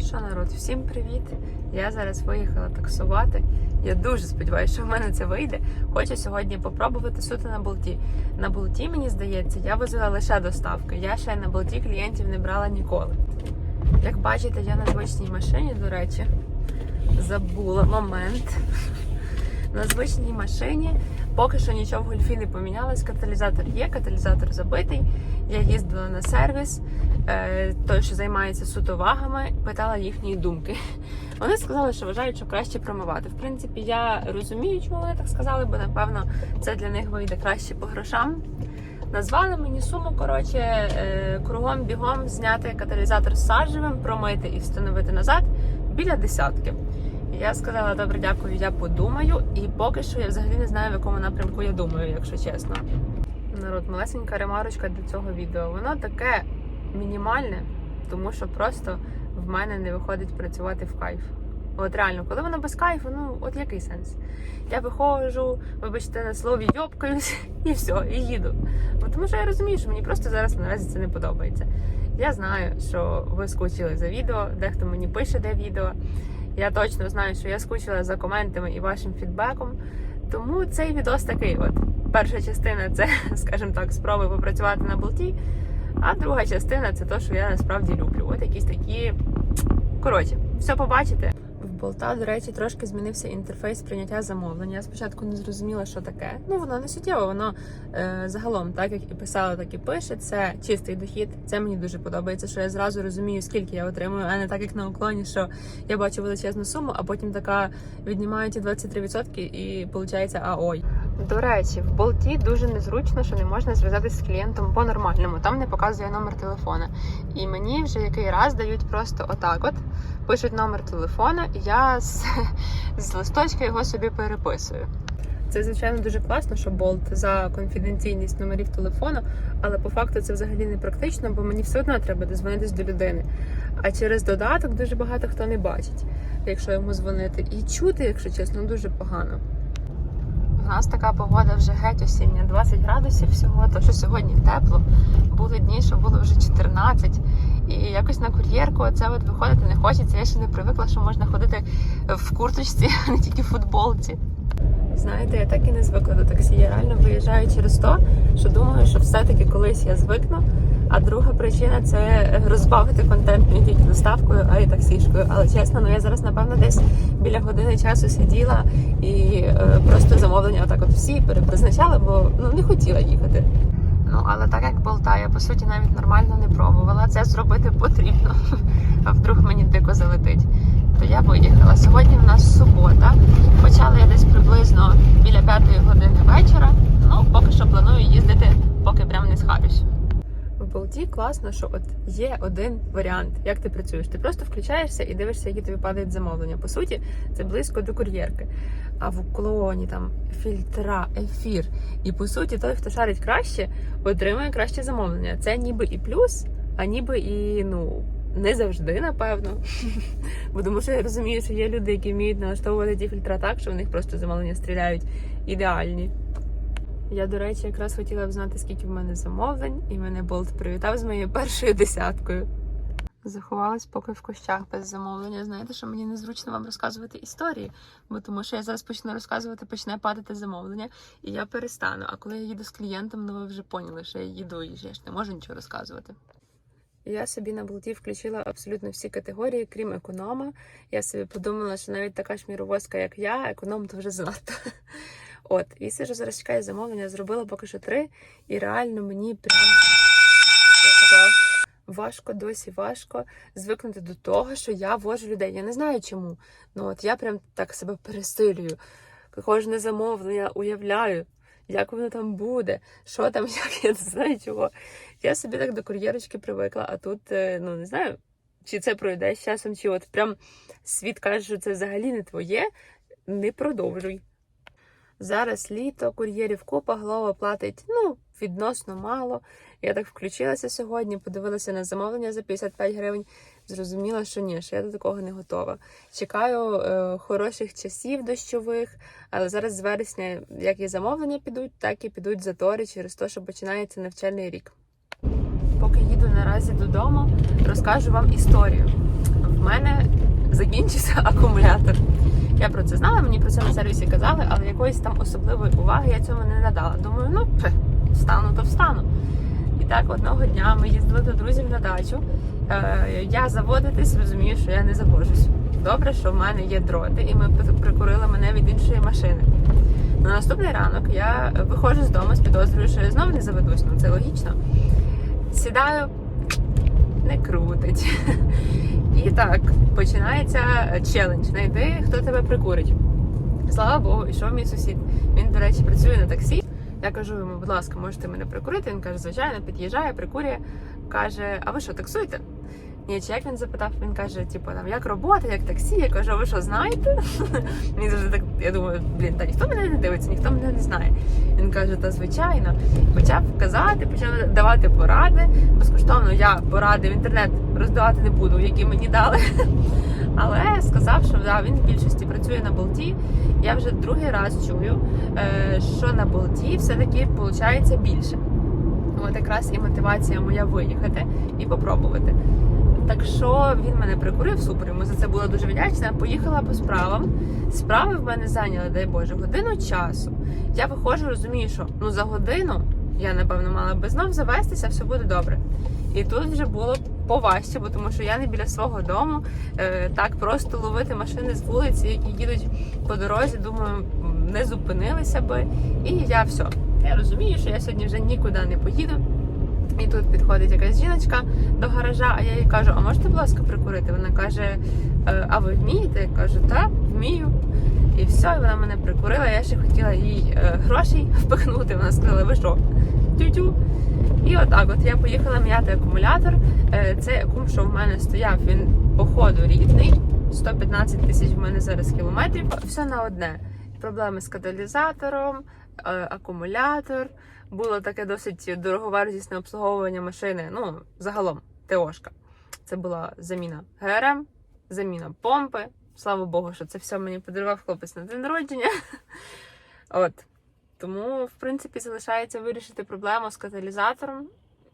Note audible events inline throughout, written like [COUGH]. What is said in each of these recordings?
Що народ, всім привіт! Я зараз виїхала таксувати. Я дуже сподіваюся, що в мене це вийде. Хочу сьогодні попробувати суто на болті. На болті, мені здається, я возила лише доставки. Я ще на болті клієнтів не брала ніколи. Як бачите, я на звичній машині, до речі, забула момент. На звичній машині поки що нічого в гольфі не помінялось. Каталізатор є, каталізатор забитий. Я їздила на сервіс, е, той, що займається суто вагами, питала їхньої думки. [LAUGHS] Вони сказали, що вважають, що краще промивати. В принципі, я розумію, чому вони так сказали, бо напевно це для них вийде краще по грошам. Назвали мені суму, коротше, е, кругом бігом зняти каталізатор з саджевим, промити і встановити назад біля десятки. Я сказала, добре, дякую, я подумаю. І поки що я взагалі не знаю, в якому напрямку я думаю, якщо чесно. Народ, малесенька ремарочка до цього відео. Воно таке мінімальне, тому що просто в мене не виходить працювати в кайф. От реально, коли воно без кайфу, ну от який сенс? Я виходжу, вибачте на слові, йопкаюсь [LAUGHS] і все, і їду. Бо Тому що я розумію, що мені просто зараз наразі це не подобається. Я знаю, що ви скучили за відео, дехто мені пише, де відео. Я точно знаю, що я скучила за коментами і вашим фідбеком. Тому цей відос такий. От перша частина це, [LAUGHS] скажімо так, спроби попрацювати на болті. А друга частина це те, що я насправді люблю. От якісь такі. Коротше, все побачите. В болта, до речі, трошки змінився інтерфейс прийняття замовлення. Я спочатку не зрозуміла, що таке. Ну, воно не суттєво, воно е, загалом, так як і писала, так і пише. Це чистий дохід. Це мені дуже подобається, що я зразу розумію, скільки я отримую, а не так, як на уклоні, що я бачу величезну суму, а потім така віднімаю ті 23% і виходить, а ой. До речі, в болті дуже незручно, що не можна зв'язатися з клієнтом по-нормальному. Там не показує номер телефона. І мені вже який раз дають просто отак: от пишуть номер телефона, і я з, з листочка його собі переписую. Це, звичайно, дуже класно, що болт за конфіденційність номерів телефону, але по факту це взагалі не практично, бо мені все одно треба дозвонитись до людини. А через додаток дуже багато хто не бачить, якщо йому дзвонити. І чути, якщо чесно, дуже погано. У нас така погода вже геть осіння, 20 градусів всього, то що сьогодні тепло. Були дні, що було вже 14. І якось на кур'єрку це от виходити не хочеться. Я ще не привикла, що можна ходити в курточці, а [LAUGHS] не тільки в футболці. Знаєте, я так і не звикла до таксі. Я реально виїжджаю через то, що думаю, що все-таки колись я звикну. А друга причина це розбавити контент не тільки доставкою, а й таксішкою. Але чесно, ну я зараз, напевно, десь біля години часу сиділа і е, просто замовлення отак от всі перепризначала, бо ну не хотіла їхати. Ну але так як болта, я по суті навіть нормально не пробувала. Це зробити потрібно. [LAUGHS] А вдруг мені дико залетить. То я виїхала. Сьогодні в нас субота. Почала я десь приблизно біля п'ятої години вечора. Ну, поки що планую їздити, поки прям не схарюсь. В класно, що от є один варіант, як ти працюєш. Ти просто включаєшся і дивишся, які тобі падають замовлення. По суті, це близько до кур'єрки. А в уклоні там фільтра, ефір. І по суті, той, хто шарить краще, отримує краще замовлення. Це ніби і плюс, а ніби і ну. Не завжди, напевно. Бо тому що я розумію, що є люди, які вміють налаштовувати ті фільтра так, що в них просто замовлення стріляють ідеальні. Я, до речі, якраз хотіла б знати, скільки в мене замовлень, і мене Болт привітав з моєю першою десяткою. Заховалась поки в кущах без замовлення. Знаєте, що мені незручно вам розказувати історії, бо тому що я зараз почну розказувати, почне падати замовлення, і я перестану. А коли я їду з клієнтом, ну ви вже поняли, що я їду і я ж не можу нічого розказувати. Я собі на болті включила абсолютно всі категорії, крім економа. Я собі подумала, що навіть така ж міровозка, як я, економ то вже занадто. От, і сижу зараз чекаю замовлення, зробила поки що три, і реально мені прям важко, досі важко звикнути до того, що я вожу людей. Я не знаю чому. Ну от я прям так себе пересилюю. Кожне замовлення уявляю, як воно там буде, що там, [LAUGHS] як я не знаю чого. Я собі так до кур'єрочки привикла, а тут, е, ну не знаю, чи це пройде з часом, чи от прям світ каже, що це взагалі не твоє, не продовжуй. Зараз літо, кур'єрів купа, голова платить ну, відносно мало. Я так включилася сьогодні, подивилася на замовлення за 55 гривень. Зрозуміла, що ні, що я до такого не готова. Чекаю е, хороших часів дощових, але зараз з вересня, як і замовлення підуть, так і підуть затори через те, що починається навчальний рік. Поки їду наразі додому, розкажу вам історію. В мене закінчився акумулятор. Я про це знала, мені про це на сервісі казали, але якоїсь там особливої уваги я цьому не надала. Думаю, ну пф, встану, то встану. І так одного дня ми їздили до друзів на дачу. Е, я заводитись, розумію, що я не завожусь. Добре, що в мене є дроти, і ми прикурили мене від іншої машини. На наступний ранок я виходжу з дому з підозрою, що я знову не заведусь, ну це логічно. Сідаю, не крутить. [LAUGHS] І так, починається челендж. Знайди, хто тебе прикурить. Слава Богу, ішов мій сусід. Він, до речі, працює на таксі. Я кажу йому, будь ласка, можете мене прикурити? Він каже, звичайно, під'їжджає, прикурює. Каже, а ви що, таксуєте? Ні, чи як він запитав, він каже, типу, там як робота, як таксі. Я кажу, а ви що знаєте? [LAUGHS] Мені завжди так, я думаю, блін, та ніхто мене не дивиться, ніхто мене не знає. Він каже, та звичайно. Почав казати, почав давати поради. Безкоштовно я поради в інтернет роздавати не буду, які мені дали. [LAUGHS] Але сказав, що да, він в більшості працює на болті. Я вже другий раз чую, е, що на болті все-таки виходить більше. От якраз і мотивація моя виїхати і попробувати. Так що він мене прикурив, супер. Йому за це була дуже вдячна. Поїхала по справам. Справи в мене зайняли, дай Боже, годину часу. Я виходжу, розумію, що ну за годину я напевно мала би знов завестися, все буде добре. І тут вже було поважче, бо тому що я не біля свого дому. Е, так просто ловити машини з вулиці, які їдуть по дорозі. Думаю, не зупинилися би. І я все. Я розумію, що я сьогодні вже нікуди не поїду. І тут підходить якась жіночка до гаража, а я їй кажу, а можете, будь ласка, прикурити? Вона каже, «Е, а ви вмієте? Я кажу, так, вмію. І все, і вона мене прикурила. Я ще хотіла їй е, грошей [LAUGHS] впихнути. Вона сказала, ви що? Тю-тю. І отак, от я поїхала м'яти акумулятор. Е, Цей акум, що в мене стояв, він по ходу рідний. 115 тисяч в мене зараз кілометрів. Все на одне. Проблеми з каталізатором, е, акумулятор. Було таке досить дороговартісне обслуговування машини. Ну, загалом, ТОшка. Це була заміна ГРМ, заміна помпи. Слава Богу, що це все мені подарував хлопець на день народження. [LAUGHS] От. Тому, в принципі, залишається вирішити проблему з каталізатором.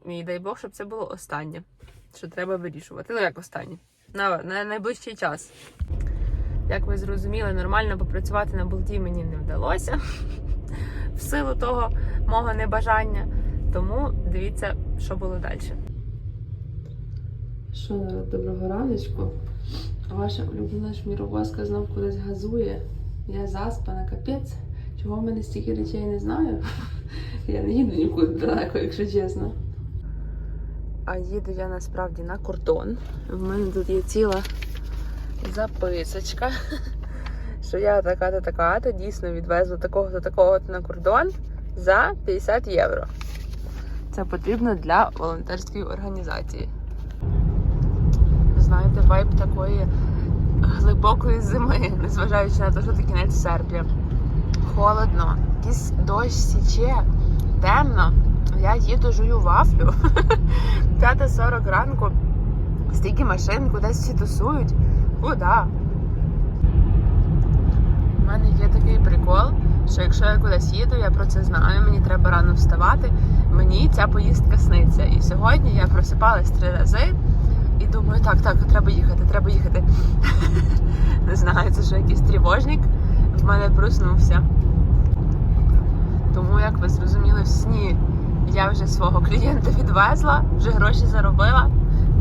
І дай Бог, щоб це було останнє, що треба вирішувати. Ну, як останнє? На, на найближчий час. Як ви зрозуміли, нормально попрацювати на болті мені не вдалося [LAUGHS] в силу того мого небажання. Тому дивіться, що було далі. Що доброго раночку. Ваша улюблена шміровозка знов кудись газує. Я заспана, капець. Чого в мене стільки речей не знаю? [LAUGHS] Я не їду нікуди далеко, якщо чесно. А їду я насправді на кордон. В мене тут є ціла записочка, [LAUGHS] що я така-то така-то дійсно відвезла такого-то такого-то на кордон за 50 євро. Це потрібно для волонтерської організації. Знаєте, вайб такої глибокої зими, [LAUGHS] незважаючи на те, що це кінець серпня. Холодно, якийсь дощ січе, темно. Я їду жую вафлю. [LAUGHS] 5.40 ранку. Стільки машин кудись всі тусують. Куди? У мене є такий прикол, що якщо я кудись їду, я про це знаю, мені треба рано вставати. Мені ця поїздка сниться. І сьогодні я просипалась три рази і думаю, так, так, треба їхати, треба їхати. [LAUGHS] Не знаю, це що якийсь тривожник в мене проснувся. Тому, як ви зрозуміли, в сні я вже свого клієнта відвезла, вже гроші заробила.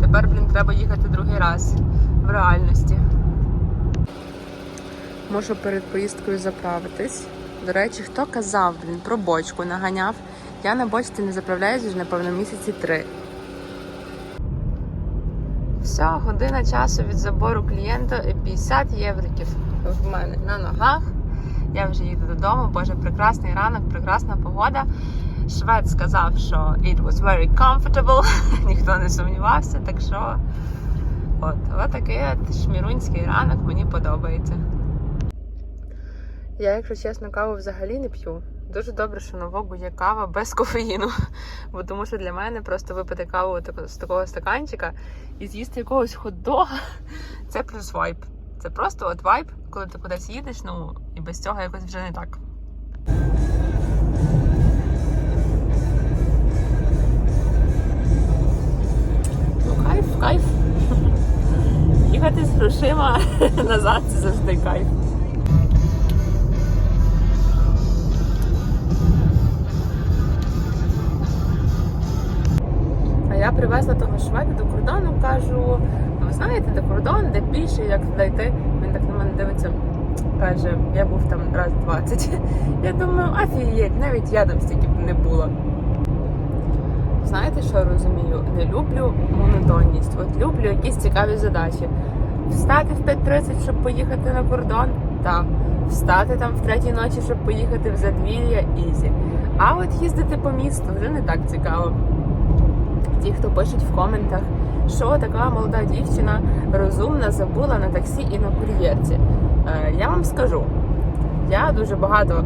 Тепер, блін, треба їхати другий раз в реальності. Можу перед поїздкою заправитись. До речі, хто казав, блін, про бочку наганяв. Я на бочці не заправляюсь вже, напевно, місяці три. Все, година часу від забору клієнта і 50 євриків в мене на ногах. Я вже їду додому. Боже, прекрасний ранок, прекрасна погода. Швед сказав, що it was very comfortable, [LAUGHS] ніхто не сумнівався, так що от, от такий от шмірунський ранок мені подобається. Я, якщо чесно, каву взагалі не п'ю. Дуже добре, що на Вогу є кава без кофеїну. [LAUGHS] Бо тому що для мене просто випити каву з такого стаканчика і з'їсти якогось хот-дога – це плюс вайб. Це просто от вайб, коли ти кудись їдеш, ну і без цього якось вже не так. Ну, кайф, кайф. Їхати з грошима [LAUGHS] назад це завжди кайф. А я привезла того шведа до кордону, кажу, «А ви знаєте, де кордон, де більше, як туди йти. Він так на мене дивиться, каже, я був там раз 20. [LAUGHS] Я думаю, афієть, навіть я там стільки б не була. Знаєте, що розумію? Не люблю монотонність. От люблю якісь цікаві задачі. Встати в 5.30, щоб поїхати на кордон, так. Встати там в третій ночі, щоб поїхати в задвір'я, ізі. А от їздити по місту вже не так цікаво. Ті, хто пишуть в коментах, що така молода дівчина розумна забула на таксі і на кур'єрці. Е, я вам скажу, я дуже багато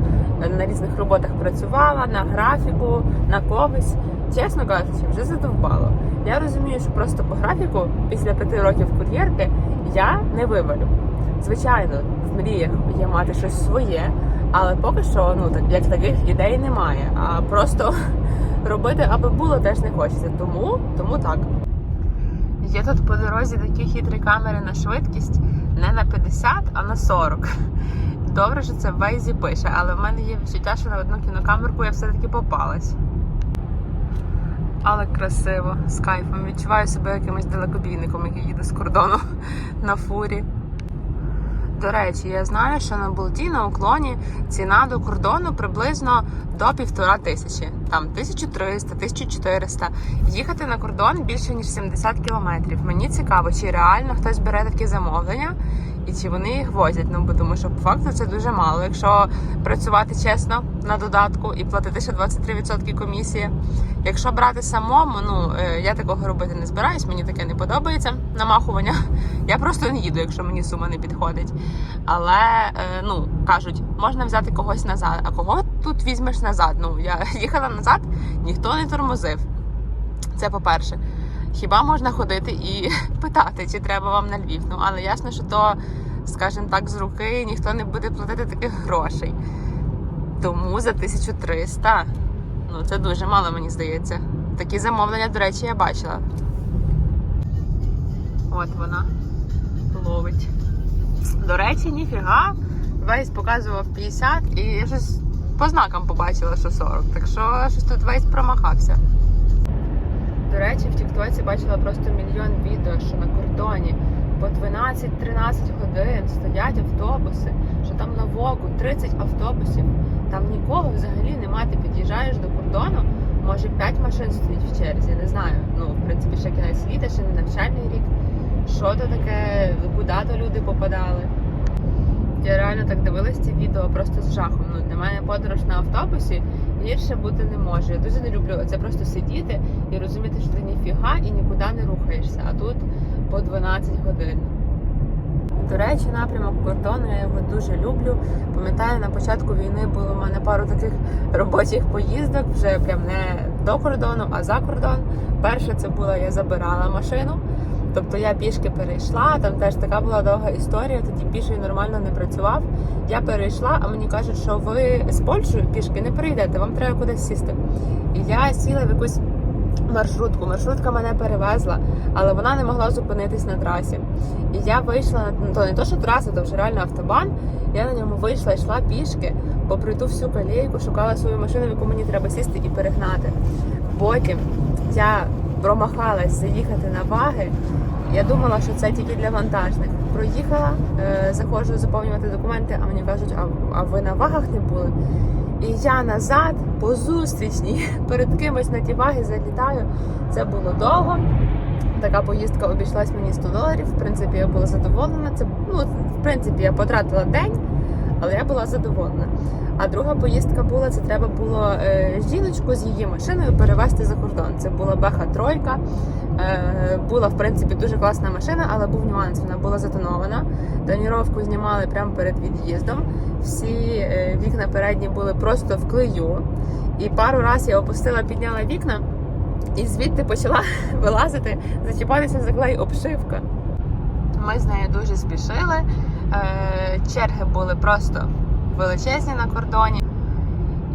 на різних роботах працювала, на графіку, на когось. Чесно кажучи, вже задовбало. Я розумію, що просто по графіку після п'яти років кур'єрки я не вивалю. Звичайно, в мріях є мати щось своє, але поки що ну так як таких ідей немає. А просто [LAUGHS] робити, аби було, теж не хочеться. Тому, тому так. Є тут по дорозі такі хитрі камери на швидкість не на 50, а на 40. Добре, що це в Вейзі пише, але в мене є відчуття, що на одну кінокамерку я все-таки попалась. Але красиво, з кайфом. Відчуваю себе якимось далекобійником, який їде з кордону на фурі. До речі, я знаю, що на болті на уклоні ціна до кордону приблизно до півтора тисячі, там 1300, 1400. Їхати на кордон більше ніж 70 кілометрів. Мені цікаво, чи реально хтось бере такі замовлення і чи вони їх возять. Ну бо тому що по факту це дуже мало. Якщо працювати чесно на додатку і платити ще 23% комісії. Якщо брати самому, ну е, я такого робити не збираюсь, мені таке не подобається намахування. [LAUGHS] Я просто не їду, якщо мені сума не підходить. Але е, ну кажуть, можна взяти когось назад. А кого тут візьмеш назад? Ну я [LAUGHS] їхала назад, ніхто не тормозив. Це по-перше. Хіба можна ходити і [LAUGHS] питати, чи треба вам на Львів? Ну але ясно, що то, скажімо так, з руки ніхто не буде платити таких грошей. Тому за 1300, ну це дуже мало, мені здається. Такі замовлення, до речі, я бачила. От вона ловить. До речі, ніфіга. Вейс показував 50 і я щось по знакам побачила, що 40. Так що щось тут Вейс промахався. До речі, в Тіктоці бачила просто мільйон відео, що на кордоні по 12-13 годин стоять автобуси, що там на Вогу 30 автобусів, там нікого взагалі немає. Ти під'їжджаєш до кордону, може 5 машин стоїть в черзі, не знаю. Ну, в принципі, ще кінець літа, ще не навчальний рік. Що то таке, куди то люди попадали? Я реально так дивилась ці відео просто з жахом. Ну, для подорож на автобусі гірше бути не може. Я дуже не люблю це просто сидіти і розуміти, що ти ніфіга і нікуди не рухаєшся. А тут по 12 годин. До речі, напрямок кордону я його дуже люблю. Пам'ятаю, на початку війни було в мене пару таких робочих поїздок, вже прям не до кордону, а за кордон. Перше це було, я забирала машину. Тобто я пішки перейшла, там теж така була довга історія, тоді піший нормально не працював. Я перейшла, а мені кажуть, що ви з Польщею пішки не прийдете, вам треба кудись сісти. І я сіла в якусь маршрутку. Маршрутка мене перевезла, але вона не могла зупинитись на трасі. І я вийшла на ну, то не то, що траса, то вже реально автобан. Я на ньому вийшла, йшла пішки, попри ту всю колійку, шукала свою машину, в яку мені треба сісти і перегнати. Потім я промахалась заїхати на ваги. Я думала, що це тільки для вантажних. Проїхала, е, заходжу заповнювати документи, а мені кажуть, а, а ви на вагах не були? І я назад по зустрічній [LAUGHS] перед кимось на ті ваги залітаю. Це було довго. Така поїздка обійшлась мені 100 доларів. В принципі, я була задоволена. Це ну, в принципі, я потратила день, але я була задоволена. А друга поїздка була, це треба було е, жіночку з її машиною перевезти за кордон. Це була Беха Тройка. Е, була в принципі дуже класна машина, але був нюанс. Вона була затонована. Тоніровку знімали прямо перед від'їздом. Всі е, вікна передні були просто в клею. І пару разів я опустила, підняла вікна, і звідти почала [LAUGHS] вилазити, зачіпатися за клей обшивка. Ми з нею дуже спішили. Черги були просто величезні на кордоні.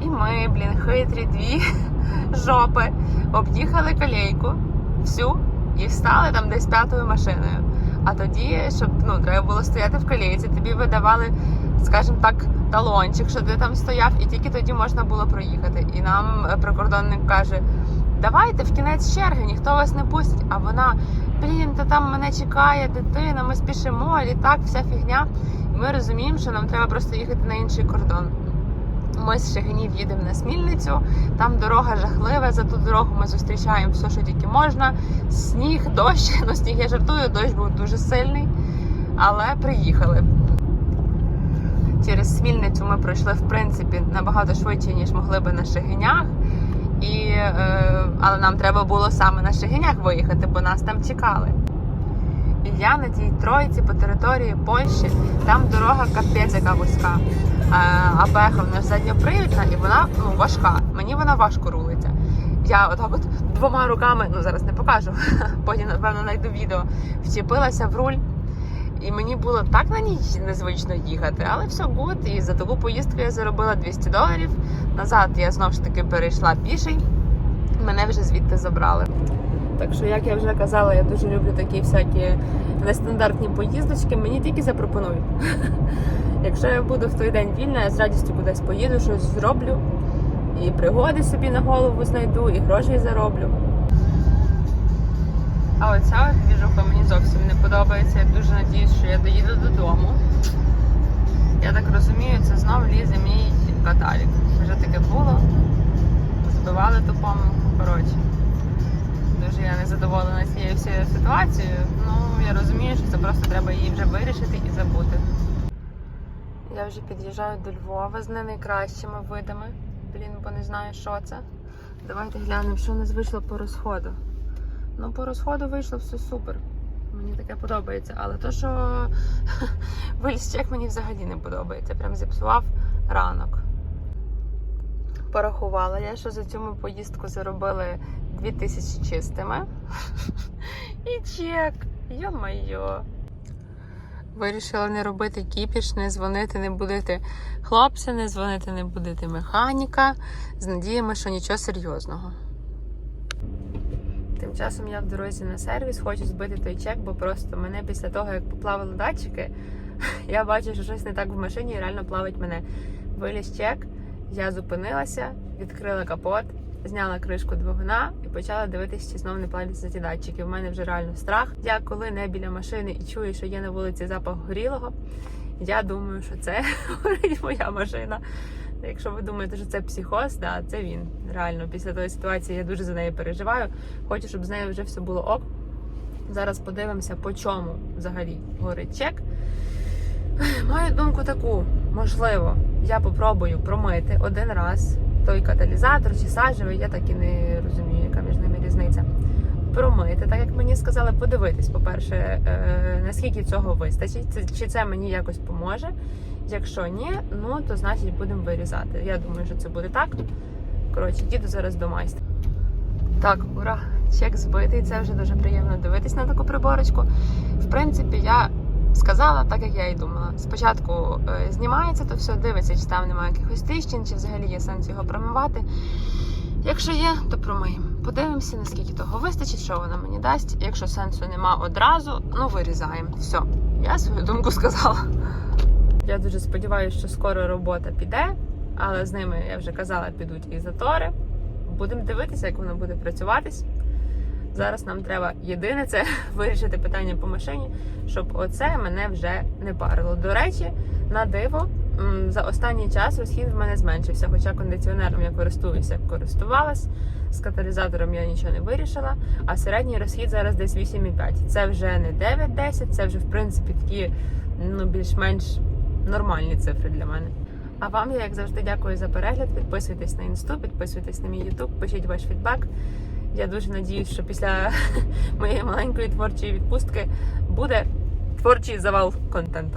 І ми, блін, хитрі дві [LAUGHS] жопи об'їхали колейку всю і встали там десь п'ятою машиною. А тоді, щоб ну треба було стояти в колійці, тобі видавали, скажімо так, талончик, що ти там стояв, і тільки тоді можна було проїхати. І нам прикордонник каже: давайте в кінець черги, ніхто вас не пустить. А вона, блін, та там мене чекає дитина, ми спішимо, літак, вся фігня. І ми розуміємо, що нам треба просто їхати на інший кордон. Ми з Шегинів їдемо на Смільницю, там дорога жахлива, за ту дорогу ми зустрічаємо все, що тільки можна. Сніг, дощ, [LAUGHS] ну сніг я жартую, дощ був дуже сильний, але приїхали. Через Смільницю ми пройшли в принципі набагато швидше, ніж могли би на Шегинях. І, е, але нам треба було саме на Шегинях виїхати, бо нас там чекали. І я на тій тройці по території Польщі, там дорога капець яка вузька. Е, А беха в нас задньопривідна і вона ну, важка. Мені вона важко рулиться. Я отак от двома руками, ну зараз не покажу, [LAUGHS] потім напевно знайду відео, вчепилася в руль. І мені було так на ній незвично їхати, але все гуд. І за таку поїздку я заробила 200 доларів. Назад я знову ж таки перейшла піший. Мене вже звідти забрали. Так що, як я вже казала, я дуже люблю такі всякі нестандартні поїздочки. Мені тільки запропонують. [LAUGHS] Якщо я буду в той день вільна, я з радістю кудись поїду, щось зроблю. І пригоди собі на голову знайду, і грошей зароблю. А оця от двіжуха мені зовсім подобається. Я дуже надіюсь, що я доїду додому. Я так розумію, це знов лізе мій каталік. Вже таке було. Збивали тупому. Коротше. Дуже я не задоволена цією всією ситуацією. Ну, я розумію, що це просто треба її вже вирішити і забути. Я вже під'їжджаю до Львова з не найкращими видами. Блін, бо не знаю, що це. Давайте глянемо, що у нас вийшло по розходу. Ну, по розходу вийшло все супер. Мені таке подобається. Але то, що [LAUGHS] чек мені взагалі не подобається. Прям зіпсував ранок. Порахувала я, що за цю поїздку заробили 2000 чистими. [LAUGHS] І чек. Йо-майо. Вирішила не робити кіпіш, не дзвонити, не будити хлопця, не дзвонити, не будити механіка. З надіями, що нічого серйозного. Тим часом я в дорозі на сервіс, хочу збити той чек, бо просто мене після того, як поплавили датчики, [LAUGHS] я бачу, що щось не так в машині і реально плавить мене. Виліз чек, я зупинилася, відкрила капот, зняла кришку двигуна і почала дивитися, чи знов не плавляться ті датчики. У мене вже реально страх. Я коли не біля машини і чую, що є на вулиці запах горілого, я думаю, що це [LAUGHS] горить моя машина. Якщо ви думаєте, що це психоз, да, це він. Реально, після тої ситуації я дуже за нею переживаю. Хочу, щоб з нею вже все було ок. Зараз подивимося, по чому взагалі горить чек. Маю думку таку, можливо, я попробую промити один раз той каталізатор чи сажевий, я так і не розумію, яка між ними різниця. Промити, так як мені сказали, подивитись, по-перше, е, наскільки цього вистачить, чи це мені якось поможе. Якщо ні, ну то значить будемо вирізати. Я думаю, що це буде так. Коротше, їду зараз до майстра. Так, ура! Чек збитий. Це вже дуже приємно дивитись на таку приборочку. В принципі, я сказала так, як я і думала. Спочатку е, знімається то все, дивиться, чи там немає якихось тріщин, чи взагалі є сенс його промивати. Якщо є, то промиємо. Подивимося, наскільки того вистачить, що вона мені дасть. Якщо сенсу нема одразу, ну вирізаємо. Все, я свою думку сказала. Я дуже сподіваюся, що скоро робота піде, але з ними я вже казала, підуть і затори. Будемо дивитися, як воно буде працюватись. Зараз нам треба єдине це [LAUGHS] вирішити питання по машині, щоб оце мене вже не парило. До речі, на диво за останній час розхід в мене зменшився. Хоча кондиціонером я користуюся, як користувалась, з каталізатором я нічого не вирішила. А середній розхід зараз десь 8,5. Це вже не 9-10, це вже в принципі такі ну більш-менш нормальні цифри для мене. А вам я, як завжди, дякую за перегляд. Підписуйтесь на інсту, підписуйтесь на мій ютуб, пишіть ваш фідбек. Я дуже надіюсь, що після [LAUGHS] моєї маленької творчої відпустки буде творчий завал контенту.